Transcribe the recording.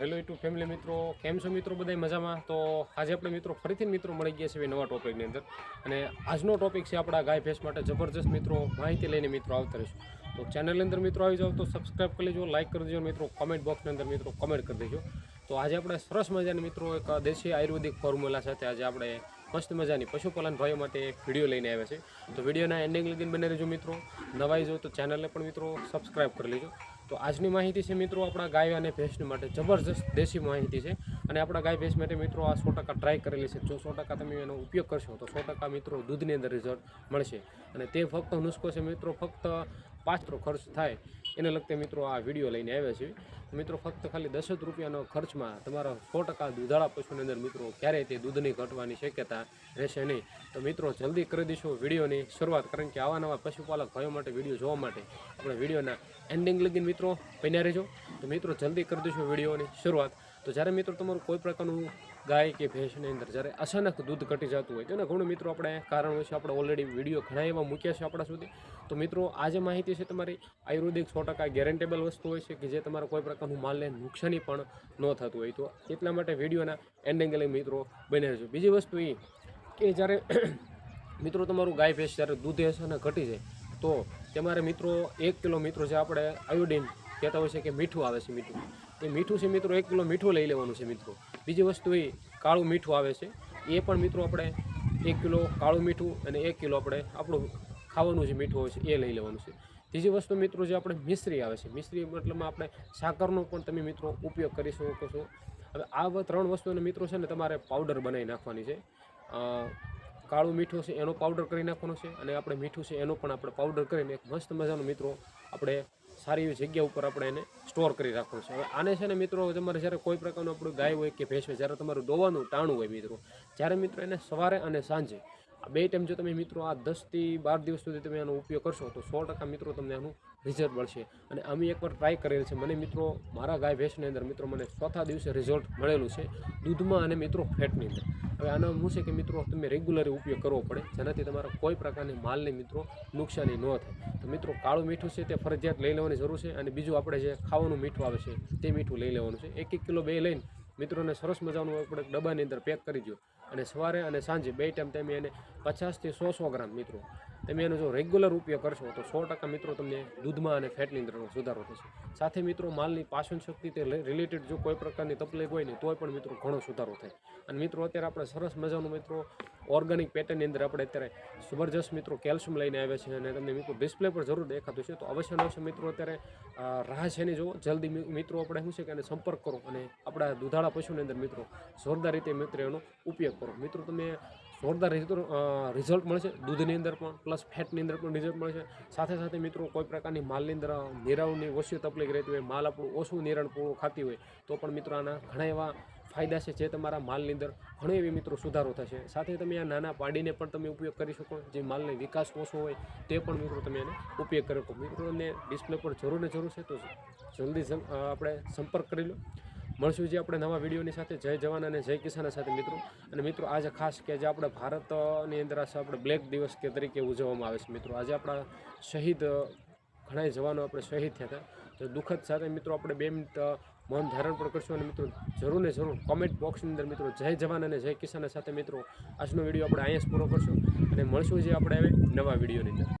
Hello two family મિત્રો, કેમ છો મિત્રો બધા મજામાં? તો આજે આપણે મિત્રો ફરીથી મિત્રો મળી ગયા છે નવા ટોપિકની અંદર. અને આજનો ટોપિક છે આપણા ગાય ભેંસ માટે જબરજસ્ત મિત્રો, માહિતી લઈને મિત્રો આવતા રહીશું. તો ચેનલની અંદર મિત્રો આવી જાઓ તો સબસ્ક્રાઈબ કરી લેજો લાઇક કરી દેજો મિત્રો કોમેન્ટ બોક્સની અંદર મિત્રો કોમેન્ટ કરી દેજો. તો આજે આપણે સરસ મજાની મિત્રો એક દેશી આયુર્વેદિક ફોર્મ્યુલા સાથે આજે આપણે મસ્ત મજાની પશુપાલન ભાઈઓ માટે એક વીડિયો લઈને આવ્યા છે. તો વિડીયોના એન્ડિંગ લગીને બને રહેજો મિત્રો. નવાઈ જો તો ચેનલને પણ મિત્રો સબસ્ક્રાઈબ કરી લેજો. તો આજની માહિતી છે મિત્રો આપણા ગાય અને ભેંસની માટે જબરજસ્ત દેશી માહિતી છે. અને આપણા ગાય ભેંસ માટે મિત્રો આ સો ટકા ટ્રાય કરેલી છે. જો સો ટકા તમે એનો ઉપયોગ કરશો તો સો ટકા મિત્રો દૂધની અંદર રિઝલ્ટ મળશે. અને તે ફક્ત નુસ્ખો છે મિત્રો, ફક્ત રૂપિયા ખર્ચ થાય એને લગતે મિત્રો આ વીડિયો લઈને આવ્યા છે મિત્રો ફક્ત ખાલી દસ જ રૂપિયાનો ખર્ચમાં તમારા સો ટકા દૂધાળા પશુની અંદર મિત્રો ક્યારેય તે દૂધની ઘટવાની શક્યતા રહેશે નહીં. તો મિત્રો જલ્દી કરી દઈશું વિડીયોની શરૂઆત, કારણ કે આવા નવા પશુપાલક ભાઈઓ માટે વીડિયો જોવા માટે આપણે વિડીયોના એન્ડિંગ લગીને મિત્રો બન્યા રહેજો. તો મિત્રો જલ્દી કરી દઈશું વિડીયોની શરૂઆત. તો જ્યારે મિત્રો તમારું કોઈ પ્રકારનું ગાય કે ભેંસની અંદર જ્યારે અચાનક દૂધ ઘટી જતું હોય તેના ઘણું મિત્રો આપણે કારણ હોય છે, આપણે ઓલરેડી વીડિયો ઘણા એવા મૂક્યા છે આપણા સુધી. તો મિત્રો આ જે માહિતી છે તમારી આયુર્વેદિક સો ટકા ગેરંટેબલ વસ્તુ હોય છે કે જે તમારા કોઈ પ્રકારનું માલને નુકસાની પણ ન થતું હોય. તો એટલા માટે વિડીયોના એન્ડિંગ મિત્રો બને રહેજો. બીજી વસ્તુ એ કે જ્યારે મિત્રો તમારું ગાય, ભેંસ જ્યારે દૂધ હશે અને ઘટી જાય, તો તમારે મિત્રો એક કિલો મિત્રો જે આપણે આયોડિન કહેતા હોય છે કે મીઠું આવે છે મીઠું. એ મીઠું છે મિત્રો, એક કિલો મીઠું લઈ લેવાનું છે મિત્રો. બીજી વસ્તુ એ કાળું મીઠું આવે છે. એ પણ મિત્રો આપણે એક કિલો કાળું મીઠું અને એક કિલો આપણે આપણું ખાવાનું જે મીઠું હોય છે એ લઈ લેવાનું છે. ત્રીજી વસ્તુ મિત્રો જે આપણે મિશ્રી આવે છે. મિશ્રી મતલબમાં આપણે સાકરનો પણ તમે મિત્રો ઉપયોગ કરી શકો છો. હવે આ ત્રણ વસ્તુને મિત્રો છે ને તમારે પાવડર બનાવી નાખવાની છે. કાળું મીઠું છે એનો પાવડર કરી નાખવાનો છે અને આપણે મીઠું છે એનો પણ આપણે પાવડર કરીને એક મસ્ત મજાનો મિત્રો આપણે સારી એવી જગ્યા ઉપર આપણે એને સ્ટોર કરી રાખવાનું છે. હવે આને છે ને મિત્રો તમારે જ્યારે કોઈ પ્રકારનું આપણું ગાય હોય કે ભેંસ હોય, જ્યારે તમારું દોવાનું ટાણું હોય મિત્રો, જ્યારે મિત્રો એને સવારે અને સાંજે, આ બે ટાઈમ જો તમે મિત્રો આ દસથી બાર દિવસ સુધી તમે આનો ઉપયોગ કરશો, તો સો ટકા મિત્રો તમને આનું રિઝલ્ટ મળશે. અને અમે એકવાર ટ્રાય કરેલ છે. મને મિત્રો, મારા ગાય ભેંસની અંદર મિત્રો મને ચોથા દિવસે રિઝલ્ટ મળેલું છે દૂધમાં અને મિત્રો ફેટની અંદર. હવે આનો શું છે કે મિત્રો તમે રેગ્યુલર ઉપયોગ કરવો પડે. જેનાથી તમારા કોઈ પ્રકારની માલની મિત્રો નુકસાની ન થાય. તો મિત્રો કાળું મીઠું છે તે ફરજિયાત લઈ લેવાની જરૂર છે અને બીજું આપણે જે ખાવાનું મીઠું આવે છે તે મીઠું લઈ લેવાનું છે. એક એક કિલો બે લઈને મિત્રોને સરસ મજાનું આપણે ડબ્બાની અંદર પેક કરી દો અને સવારે અને સાંજે બે ટાઈમ તમે એને પચાસથી સો સો ગ્રામ મિત્રો તમે એનો જો રેગ્યુલર ઉપયોગ કરશો તો સો ટકા મિત્રો તમને દૂધમાં અને ફેટની અંદર સુધારો થશે. સાથે મિત્રો માલની પાચન શક્તિ તે રિલેટેડ જો કોઈ પ્રકારની તકલીફ હોય ને તોય પણ મિત્રો ઘણો સુધારો થાય. અને મિત્રો અત્યારે આપણે સરસ મજાનું મિત્રો ઓર્ગેનિક પેટર્નની અંદર આપણે અત્યારે જબરજસ્ત મિત્રો કેલ્શિયમ લઈને આવ્યા છે અને તમને મિત્રો ડિસ્પ્લે પર જરૂર દેખાતું છે તો અવશ્ય અવશ્ય મિત્રો અત્યારે રાહ છે ને જો જલ્દી મિત્રો આપણે શું છે કે એને સંપર્ક કરો અને આપણા દુધાળા પશુની અંદર મિત્રો જોરદાર રીતે મિત્રો એનો ઉપયોગ કરો. મિત્રો તમે જોરદાર રિઝલ્ટ મળશે દૂધની અંદર પણ, પ્લસ ફેટની અંદર પણ રિઝલ્ટ મળશે સાથે સાથે મિત્રો, કોઈ પ્રકારની માલની અંદર નિરાવની ઓછી તકલીફ રહેતી હોય, માલ આપણું ઓછું નિરણ પૂરું ખાતી હોય, તો પણ મિત્રો આના ઘણા એવા ફાયદા છે જે તમારા માલની અંદર ઘણો એવી મિત્રો સુધારો થશે. સાથે તમે આ નાના પાડીને પણ તમે ઉપયોગ કરી શકો, જે માલને વિકાસ ઓછો હોય, તે પણ મિત્રો તમે એને ઉપયોગ કરી શકો. મિત્રોને ડિસ્પ્લે પર જરૂર ને જરૂર છે, તો જલ્દી આપણે સંપર્ક કરી લો. મળશું જે આપણે નવા વિડીયોની સાથે. જય જવાન અને જય કિસાન સાથે મિત્રો. અને મિત્રો આજે ખાસ કે જે આપણે ભારતની અંદર આપણે બ્લેક દિવસ કે તરીકે ઉજવવામાં આવે છે મિત્રો. આજે આપણા શહીદ ઘણા જવાનો આપણે શહીદ થયા હતા. તો દુઃખદ સાથે મિત્રો, આપણે બે મિનિટ મૌન ધારણ પણ કરશું અને મિત્રો, જરૂર ને જરૂર કોમેન્ટ બોક્સની અંદર મિત્રો, જય જવાન અને જય કિસાન સાથે મિત્રો, આજનો વીડિયો આપણે અહીંયા જ પૂરો કરશું. અને મળશું જે આપણે હવે નવા વિડીયોની અંદર.